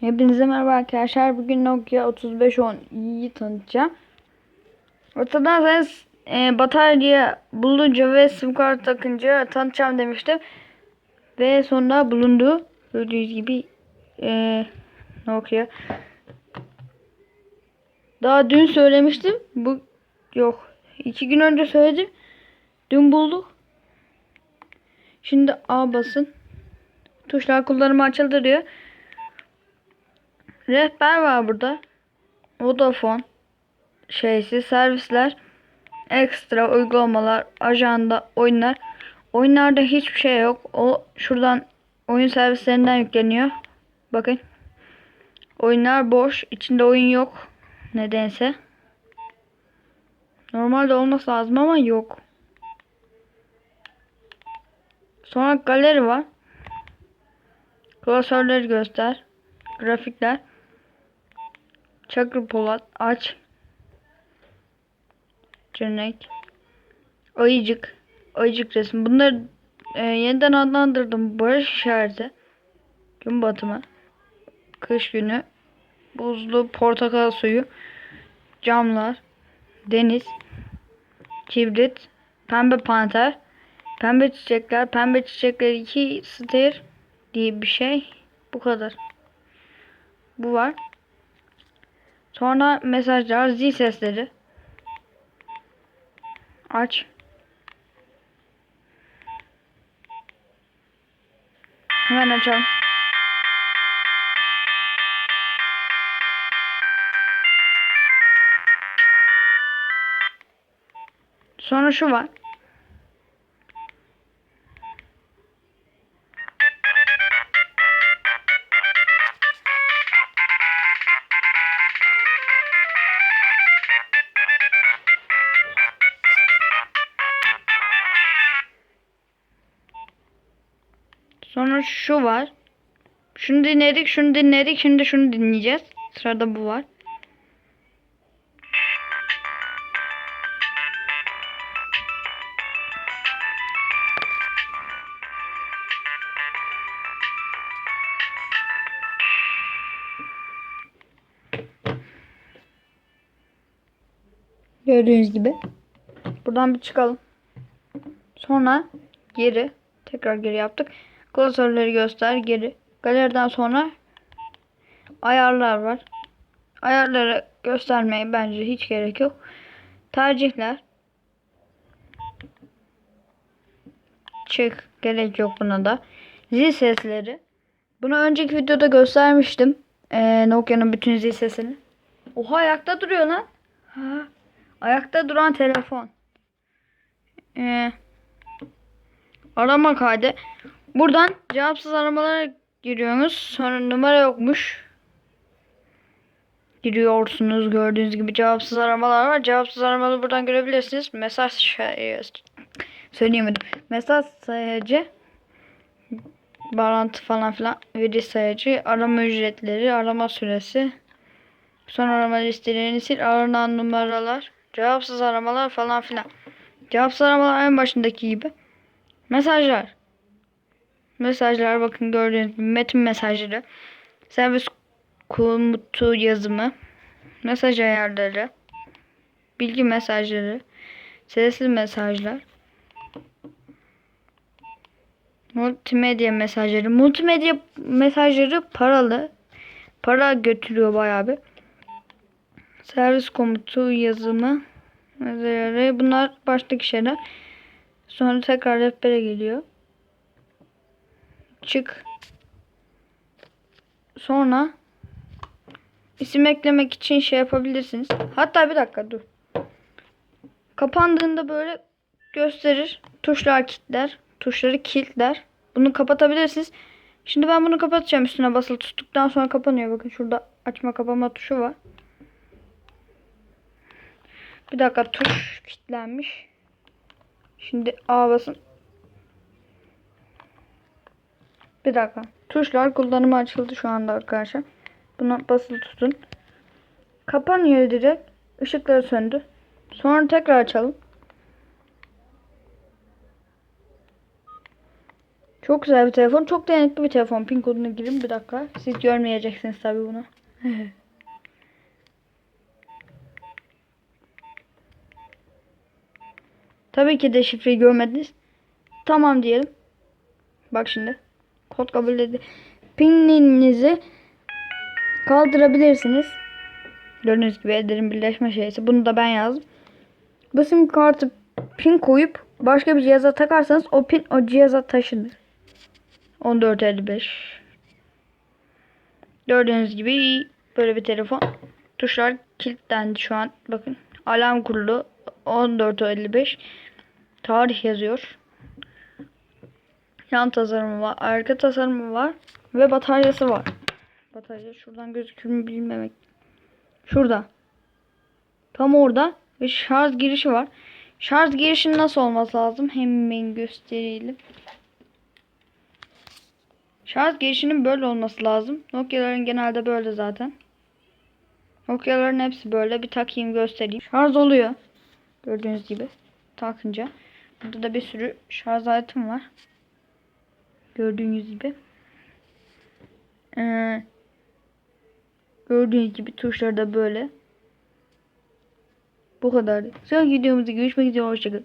Hepinize merhaba arkadaşlar. Bugün Nokia 3510'yi tanıtacağım. Hatırlarsanız e, batarya bulunca ve sim kart takınca tanıtacağım demiştim. Ve sonunda bulundu. Gördüğünüz gibi e, Nokia. Daha dün söylemiştim. Bu yok. iki gün önce söyledim. Dün bulduk. Şimdi A basın. Tuşlar kullanımı açıldı diyor. Rehber var burada. Vodafone. Şeysi servisler. Ekstra uygulamalar ajanda oyunlar. Oyunlarda hiçbir şey yok. O şuradan oyun servislerinden yükleniyor. Bakın. Oyunlar boş. İçinde oyun yok nedense. Normalde olması lazım ama yok. Sonra galeri var. Klasörleri göster. Grafikler Çakır Polat aç. Cennek. Ayıcık. Ayıcık resim. Bunları e, yeniden adlandırdım. Barış işareti. Gün batımı. Kış günü. Buzlu portakal suyu. Camlar. Deniz. Kibrit. Pembe panter. Pembe çiçekler. Pembe çiçekler 2 stir diye bir şey. Bu kadar. Bu var. Sonra mesajlar, zil sesleri. Aç. Hemen açalım. Sonra şu var. Sonra şu var. Şunu dinledik, şunu dinledik, şimdi şunu dinleyeceğiz. Sırada bu var. Gördüğünüz gibi. Buradan bir çıkalım. Sonra geri. Tekrar geri yaptık. Klasörleri göster geri. Galeriden sonra ayarlar var. Ayarları göstermeye bence hiç gerek yok. Tercihler. Çık. Gerek yok buna da. Zil sesleri. Bunu önceki videoda göstermiştim. Ee, Nokia'nın bütün zil sesini. Oha ayakta duruyor lan. Ha. Ayakta duran telefon. Ee, arama kaydı. Buradan cevapsız aramalara giriyorsunuz. Sonra numara yokmuş. Giriyorsunuz. Gördüğünüz gibi cevapsız aramalar var. Cevapsız aramaları buradan görebilirsiniz. Mesaj şey, söyleyemedim. Mesaj sayacı bağlantı falan filan veri sayacı arama ücretleri arama süresi son arama listelerini sil aranan numaralar cevapsız aramalar falan filan cevapsız aramalar en başındaki gibi mesajlar mesajlar bakın gördüğünüz gibi metin mesajları servis komutu yazımı mesaj ayarları bilgi mesajları sesli mesajlar multimedya mesajları. Multimedya mesajları paralı para götürüyor bayağı bir. Servis komutu yazımı mesajları. Bunlar baştaki şeyler. Sonra tekrar rehbere geliyor çık. Sonra isim eklemek için şey yapabilirsiniz. Hatta bir dakika dur. Kapandığında böyle gösterir. Tuşlar kilitler. Tuşları kilitler. Bunu kapatabilirsiniz. Şimdi ben bunu kapatacağım. Üstüne basılı tuttuktan sonra kapanıyor. Bakın şurada açma kapama tuşu var. Bir dakika tuş kilitlenmiş. Şimdi A basın. Bir dakika. Tuşlar kullanımı açıldı şu anda arkadaşlar. Buna basılı tutun. Kapanıyor direkt. Işıkları söndü. Sonra tekrar açalım. Çok güzel bir telefon. Çok dayanıklı bir telefon. Pin kodunu girin bir dakika. Siz görmeyeceksiniz tabii bunu. tabii ki de şifreyi görmediniz. Tamam diyelim. Bak şimdi. Kod kabul edildi. Pininizi kaldırabilirsiniz. Gördüğünüz gibi Eder'in birleşme şeysi. Bunu da ben yazdım. Bu sim kartı pin koyup başka bir cihaza takarsanız o pin o cihaza taşınır. 1455 Gördüğünüz gibi böyle bir telefon. Tuşlar kilitlendi şu an. Bakın alarm kurulu 1455 Tarih yazıyor. Yan tasarımı var. Arka tasarımı var. Ve bataryası var. Batarya şuradan gözükür mü bilmemek. Şurada. Tam orada. Ve şarj girişi var. Şarj girişinin nasıl olması lazım? Hemen gösterelim. Şarj girişinin böyle olması lazım. Nokia'ların genelde böyle zaten. Nokia'ların hepsi böyle. Bir takayım göstereyim. Şarj oluyor. Gördüğünüz gibi. Takınca. Burada da bir sürü şarj aletim var. Gördüğünüz gibi. Ee, gördüğünüz gibi tuşları da böyle. Bu kadar. Sonraki videomuzda görüşmek üzere. Hoşçakalın.